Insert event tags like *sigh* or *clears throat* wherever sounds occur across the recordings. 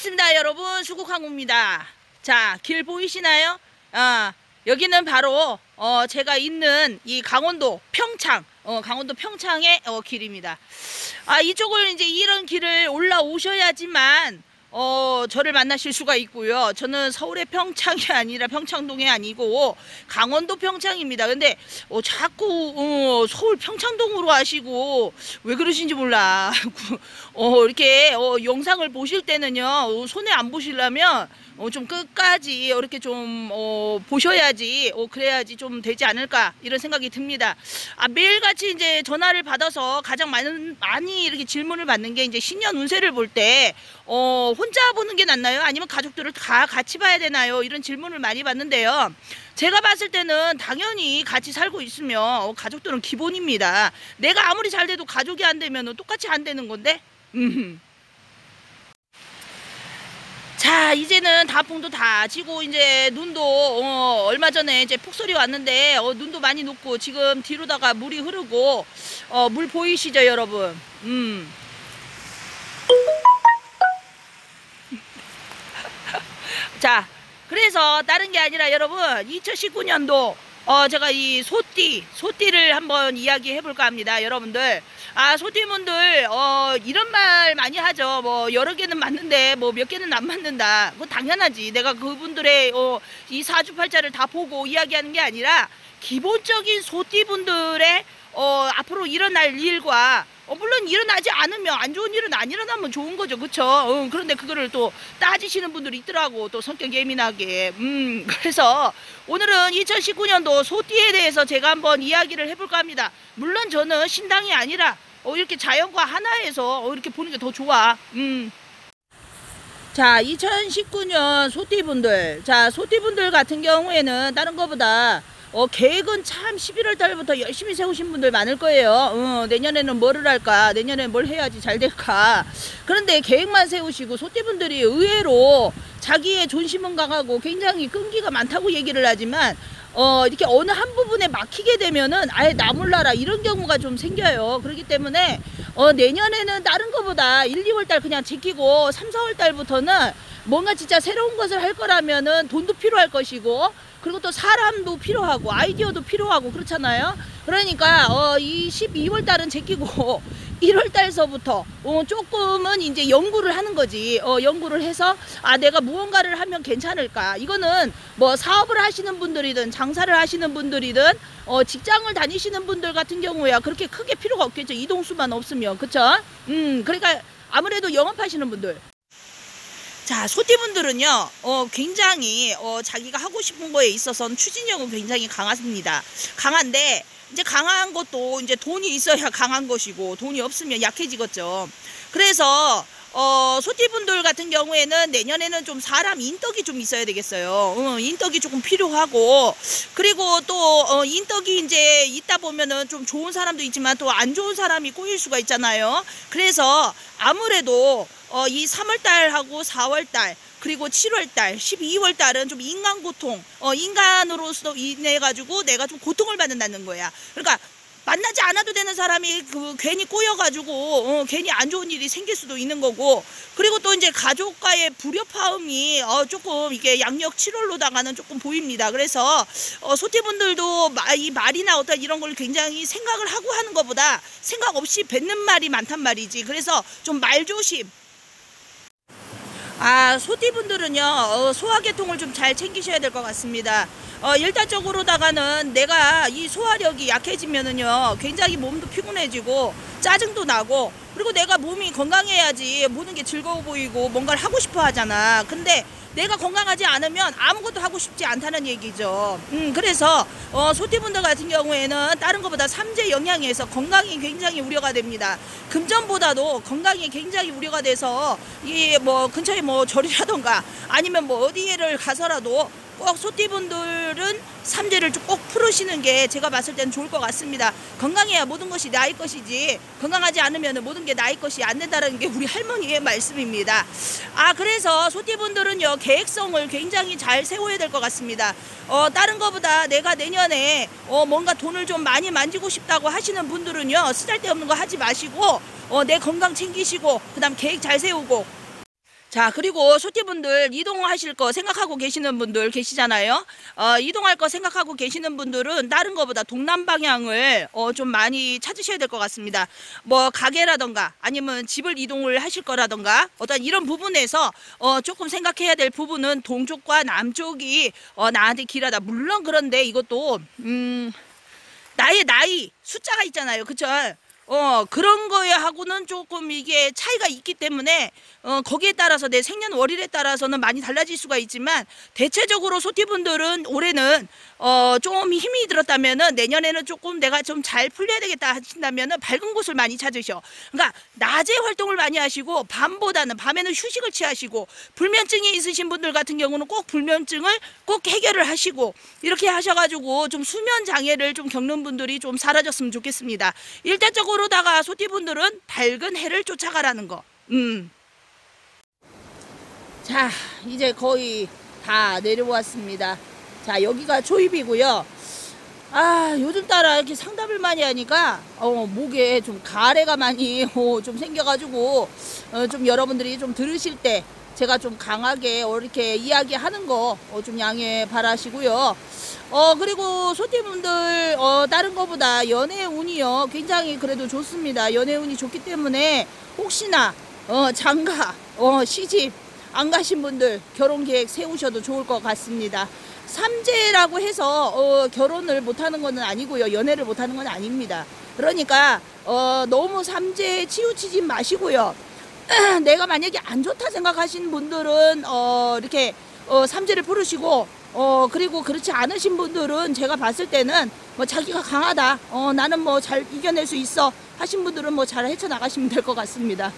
반갑습니다 여러분. 수국항구입니다. 자 길 보이시나요? 아 여기는 바로 어 제가 있는 이 강원도 평창 어 강원도 평창의 어 길입니다. 아 이쪽을 이제 이런 길을 올라오셔야지만 어 저를 만나실 수가 있고요. 저는 서울의 평창이 아니라 평창동이 아니고 강원도 평창입니다. 근데 어 자꾸 어 서울 평창동으로 하시고 왜 그러신지 몰라. *laughs* 어 이렇게 어 영상을 보실 때는요 어, 손에 안 보시려면 어, 좀 끝까지 이렇게 좀 어, 보셔야지 어, 그래야지 좀 되지 않을까 이런 생각이 듭니다. 아, 매일같이 이제 전화를 받아서 가장 많은 많이 이렇게 질문을 받는 게 이제 신년 운세를 볼 때 어, 혼자 보는 게 낫나요? 아니면 가족들을 다 같이 봐야 되나요? 이런 질문을 많이 받는데요. 제가 봤을 때는 당연히 같이 살고 있으면 어, 가족들은 기본입니다. 내가 아무리 잘 돼도 가족이 안 되면 똑같이 안 되는 건데. 음. 자 이제는 다풍도 다 지고 이제 눈도 어, 얼마 전에 이제 폭설이 왔는데 어, 눈도 많이 녹고 지금 뒤로다가 물이 흐르고 어, 물 보이시죠 여러분 음. *laughs* 자 그래서 다른 게 아니라 여러분 2019년도 어 제가 이 소띠 소띠를 한번 이야기해 볼까 합니다 여러분들. 아 소띠분들 어 이런 말 많이 하죠. 뭐 여러 개는 맞는데 뭐 몇 개는 안 맞는다. 뭐 당연하지. 내가 그분들의 어 이 사주팔자를 다 보고 이야기하는 게 아니라 기본적인 소띠분들의 어 앞으로 일어날 일과 어, 물론 일어나지 않으면 안 좋은 일은 안 일어나면 좋은 거죠. 그쵸? 어, 그런데 그거를 또 따지시는 분들이 있더라고 또 성격 예민하게. 음 *laughs* 그래서 오늘은 2019년도 소띠에 대해서 제가 한번 이야기를 해볼까 합니다. 물론 저는 신당이 아니라 어, 이렇게 자연과 하나에서 어, 이렇게 보는 게 더 좋아. 음. 자 2019년 소띠분들. 자 소띠분들 같은 경우에는 다른 거보다 어, 계획은 참 11월 달부터 열심히 세우신 분들 많을 거예요. 어, 내년에는 뭐를 할까? 내년에 뭘 해야지 잘 될까? 그런데 계획만 세우시고 소띠분들이 의외로 자기의 존심은 강하고 굉장히 끈기가 많다고 얘기를 하지만 어, 이렇게 어느 한 부분에 막히게 되면은 아예 나몰라라 이런 경우가 좀 생겨요. 그렇기 때문에 어, 내년에는 다른 것보다 1, 2월 달 그냥 지키고 3, 4월 달부터는 뭔가 진짜 새로운 것을 할 거라면은 돈도 필요할 것이고 그리고 또 사람도 필요하고 아이디어도 필요하고 그렇잖아요. 그러니까 어, 이 12월 달은 제끼고 *laughs* 1월 달서부터 어, 조금은 이제 연구를 하는 거지. 어, 연구를 해서 아 내가 무언가를 하면 괜찮을까. 이거는 뭐 사업을 하시는 분들이든 장사를 하시는 분들이든 어, 직장을 다니시는 분들 같은 경우야 그렇게 크게 필요가 없겠죠. 이동수만 없으면 그쵸? 음 그러니까 아무래도 영업하시는 분들 자, 소띠분들은요, 어, 굉장히, 어, 자기가 하고 싶은 거에 있어서는 추진력은 굉장히 강합니다. 강한데, 이제 강한 것도 이제 돈이 있어야 *laughs* 강한 것이고, 돈이 없으면 약해지겠죠. 그래서, 어, 소띠분들 같은 경우에는 내년에는 좀 사람 인덕이 좀 있어야 되겠어요. 어, 인덕이 조금 필요하고, 그리고 또, 어, 인덕이 이제 있다 보면은 좀 좋은 사람도 있지만 또 안 좋은 사람이 꼬일 수가 있잖아요. 그래서 아무래도, 어, 이 3월달하고 4월달, 그리고 7월달, 12월달은 좀 인간 고통, 어, 인간으로서 인해 가지고 내가 좀 고통을 받는다는 거야. 그러니까 만나지 않아도 되는 사람이 그 괜히 꼬여가지고 어, 괜히 안 좋은 일이 생길 수도 있는 거고 그리고 또 이제 가족과의 불협화음이 어, 조금 이게 양력 7월로다가는 조금 보입니다. 그래서 어, 소태분들도 마, 이 말이나 어떤 이런 걸 굉장히 생각을 하고 하는 것보다 생각 없이 뱉는 말이 많단 말이지. 그래서 좀 말조심. 아 소띠분들은요 어, 소화계통을 좀 잘 챙기셔야 될 것 같습니다. 어, 일단적으로다가는 내가 이 소화력이 약해지면은요 굉장히 몸도 피곤해지고 짜증도 나고 그리고 내가 몸이 건강해야지 모든 게 즐거워 보이고 뭔가를 하고 싶어 하잖아. 근데 내가 건강하지 않으면 아무것도 하고 싶지 않다는 얘기죠. 음 그래서 어, 소띠분들 같은 경우에는 다른 것보다 삼재 영향에서 건강이 굉장히 우려가 됩니다. 금전보다도 건강이 굉장히 우려가 돼서 이 뭐 근처에 뭐 절이라던가 아니면 뭐 어디를 가서라도 꼭 소띠분들은 삼재를 꼭 풀으시는 게 제가 봤을 때는 좋을 것 같습니다. 건강해야 모든 것이 나의 것이지 건강하지 않으면 모든 게 나의 것이 안 된다는 게 우리 할머니의 말씀입니다. 아 그래서 소띠분들은요 계획성을 굉장히 잘 세워야 될 것 같습니다. 어 다른 것보다 내가 내년에 어 뭔가 돈을 좀 많이 만지고 싶다고 하시는 분들은요 쓰잘데없는 거 하지 마시고 어 내 건강 챙기시고 그다음 계획 잘 세우고 자, 그리고 소띠분들 이동하실 거 생각하고 계시는 분들 계시잖아요. 어, 이동할 거 생각하고 계시는 분들은 다른 거보다 동남 방향을 어, 좀 많이 찾으셔야 될 것 같습니다. 뭐 가게라던가 아니면 집을 이동을 하실 거라던가 어떤 이런 부분에서 어, 조금 생각해야 될 부분은 동쪽과 남쪽이 어, 나한테 길하다. 물론 그런데 이것도 음, 나의 나이 숫자가 있잖아요. 그쵸? 어 그런 거에 하고는 조금 이게 차이가 있기 때문에 어 거기에 따라서 내 생년월일에 따라서는 많이 달라질 수가 있지만 대체적으로 소띠분들은 올해는 어 좀 힘이 들었다면은 내년에는 조금 내가 좀 잘 풀려야 되겠다 하신다면은 밝은 곳을 많이 찾으셔. 그러니까 낮에 활동을 많이 하시고 밤보다는 밤에는 휴식을 취하시고 불면증이 있으신 분들 같은 경우는 꼭 불면증을 꼭 해결을 하시고 이렇게 하셔가지고 좀 수면 장애를 좀 겪는 분들이 좀 사라졌으면 좋겠습니다. 일단적으로다가 소띠분들은 밝은 해를 쫓아가라는 거. 음. 자, 이제 거의 다 내려왔습니다. 자, 여기가 초입이고요. 아, 요즘 따라 이렇게 상담을 많이 하니까, 어, 목에 좀 가래가 많이, *laughs* 어, 좀 생겨가지고, 어, 좀 여러분들이 좀 들으실 때, 제가 좀 강하게 어, 이렇게 이야기하는 거, 어, 좀 양해 바라시고요. 어, 그리고 소띠분들, 어, 다른 거보다 연애 운이요. 굉장히 그래도 좋습니다. 연애 운이 좋기 때문에, 혹시나, 어, 장가, 어, 시집, 안 가신 분들 결혼 계획 세우셔도 좋을 것 같습니다. 삼재라고 해서 어, 결혼을 못하는 것은 아니고요. 연애를 못하는 건 아닙니다. 그러니까 어, 너무 삼재에 치우치지 마시고요. *clears throat* 내가 만약에 안 좋다 생각하시는 분들은 어, 이렇게 어, 삼재를 풀으시고 어 그리고 그렇지 않으신 분들은 제가 봤을 때는 뭐 자기가 강하다 어 나는 뭐 잘 이겨낼 수 있어 하신 분들은 뭐 잘 헤쳐 나가시면 될 것 같습니다.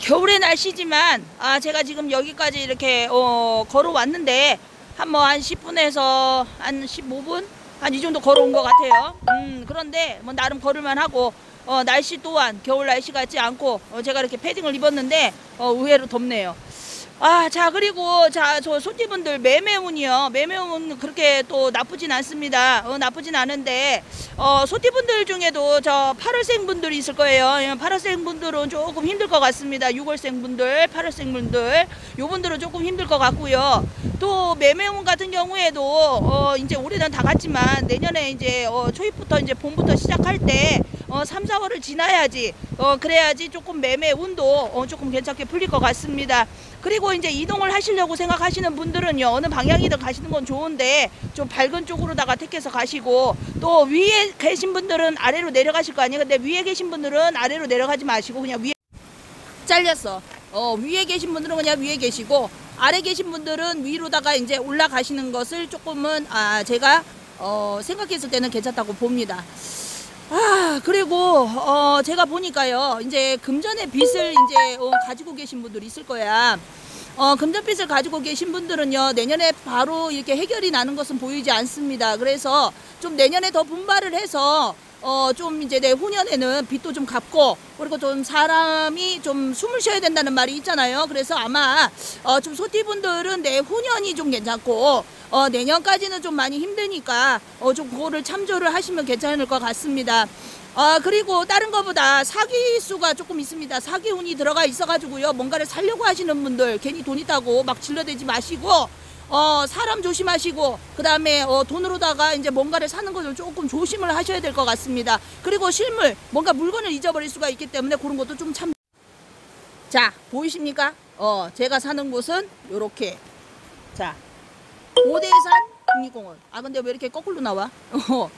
겨울의 날씨지만, 아, 제가 지금 여기까지 이렇게, 어, 걸어왔는데, 한 뭐, 한 10분에서 한 15분? 한 이 정도 걸어온 것 같아요. 음, 그런데, 뭐, 나름 걸을만 하고, 어, 날씨 또한 겨울 날씨 같지 않고, 어, 제가 이렇게 패딩을 입었는데, 어, 의외로 덥네요. 아, 자, 그리고, 자, 저 소띠분들 매매운이요. 매매운 그렇게 또 나쁘진 않습니다. 어, 나쁘진 않은데, 어, 소띠분들 중에도 저 8월생 분들이 있을 거예요. 8월생 분들은 조금 힘들 것 같습니다. 6월생 분들, 8월생 분들, 요 분들은 조금 힘들 것 같고요. 또 매매운 같은 경우에도, 어, 이제 올해는 다 갔지만, 내년에 이제, 어, 초입부터 이제 봄부터 시작할 때, 어, 3, 4월을 지나야지, 어, 그래야지 조금 매매 운도, 어, 조금 괜찮게 풀릴 것 같습니다. 그리고 이제 이동을 하시려고 생각하시는 분들은요 어느 방향이든 가시는 건 좋은데 좀 밝은 쪽으로다가 택해서 가시고 또 위에 계신 분들은 아래로 내려가실 거 아니에요? 근데 위에 계신 분들은 아래로 내려가지 마시고 그냥 위에 잘렸어. 어 위에 계신 분들은 그냥 위에 계시고 아래 계신 분들은 위로다가 이제 올라가시는 것을 조금은 아 제가 어 생각했을 때는 괜찮다고 봅니다 아 그리고 어 제가 보니까요 이제 금전의 빚을 이제 어, 가지고 계신 분들이 있을 거야. 어 금전빚을 가지고 계신 분들은요 내년에 바로 이렇게 해결이 나는 것은 보이지 않습니다. 그래서 좀 내년에 더 분발을 해서 어 좀 이제 내 후년에는 빚도 좀 갚고 그리고 좀 사람이 좀 숨을 쉬어야 된다는 말이 있잖아요 그래서 아마 어 좀 소띠분들은 내 후년이 좀 괜찮고 어 내년까지는 좀 많이 힘드니까 어 좀 그거를 참조를 하시면 괜찮을 것 같습니다. 아 그리고 다른 것보다 사기 수가 조금 있습니다. 사기 운이 들어가 있어가지고요. 뭔가를 살려고 하시는 분들 괜히 돈 있다고 막 질러대지 마시고 어 사람 조심하시고 그 다음에 어 돈으로다가 이제 뭔가를 사는 것을 조금 조심을 하셔야 될 것 같습니다. 그리고 실물 뭔가 물건을 잊어버릴 수가 있기 때문에 그런 것도 좀 참. 자 보이십니까? 어 제가 사는 곳은 요렇게 자 오대산 국립공원. 아 근데 왜 이렇게 거꾸로 나와? *laughs* 어,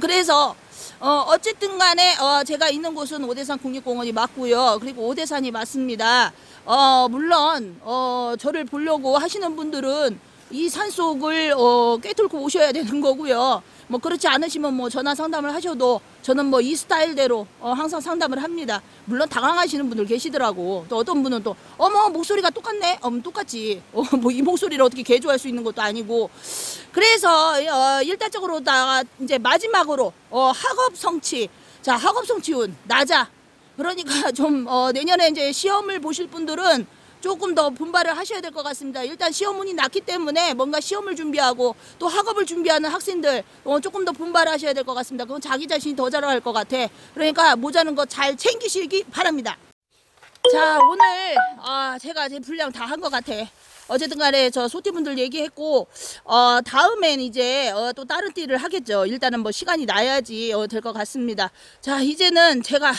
그래서 어, 어쨌든 간에 어, 제가 있는 곳은 오대산 국립공원이 맞고요. 그리고 오대산이 맞습니다. 어, 물론 어, 저를 보려고 하시는 분들은 이 산속을 어, 꿰뚫고 오셔야 되는 거고요. 뭐 그렇지 않으시면 뭐 전화 상담을 하셔도 저는 뭐 이 스타일대로 어, 항상 상담을 합니다. 물론 당황하시는 분들 계시더라고. 또 어떤 분은 또 어머 목소리가 똑같네. 어머 똑같지. 어, *laughs* 뭐 이 목소리를 어떻게 개조할 수 있는 것도 아니고. 그래서 어, 일단적으로 다 이제 마지막으로 어, 학업 성취. 자 학업 성취운 낮아. 그러니까 좀 어, 내년에 이제 시험을 보실 분들은 조금 더 분발을 하셔야 될 것 같습니다. 일단 시험운이 낮기 때문에 뭔가 시험을 준비하고 또 학업을 준비하는 학생들 어, 조금 더 분발하셔야 될 것 같습니다. 그건 자기 자신이 더 잘할 것 같아. 그러니까 모자는 거 잘 챙기시기 바랍니다. 자 오늘 아 제가 제 분량 다 한 것 같아. 어쨌든 간에 저 소띠분들 얘기했고 어 다음엔 이제 어, 또 다른 띠를 하겠죠. 일단은 뭐 시간이 나야지 어, 될 것 같습니다. 자 이제는 제가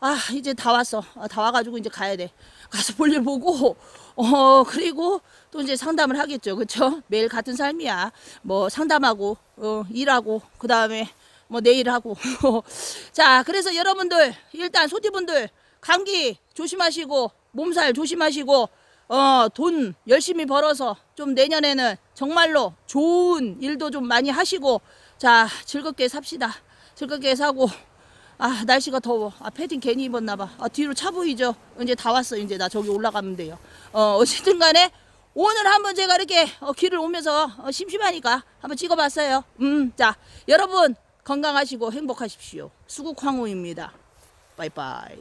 아 이제 다 왔어. 아, 다 와가지고 이제 가야 돼. 가서 볼일 보고 어 그리고 또 이제 상담을 하겠죠. 그쵸? 매일 같은 삶이야. 뭐 상담하고 어, 일하고 그 다음에 뭐 내일 하고 *laughs* 자 그래서 여러분들 일단 소띠분들 감기 조심하시고 몸살 조심하시고 어 돈 열심히 벌어서 좀 내년에는 정말로 좋은 일도 좀 많이 하시고 자 즐겁게 삽시다 즐겁게 사고 아 날씨가 더워. 아 패딩 괜히 입었나 봐 아 뒤로 차 보이죠? 이제 다 왔어. 이제 나 저기 올라가면 돼요. 어 어쨌든 간에 오늘 한번 제가 이렇게 어, 길을 오면서 어, 심심하니까 한번 찍어봤어요. 음 자 여러분 건강하시고 행복하십시오. 수국황후입니다. 빠이빠이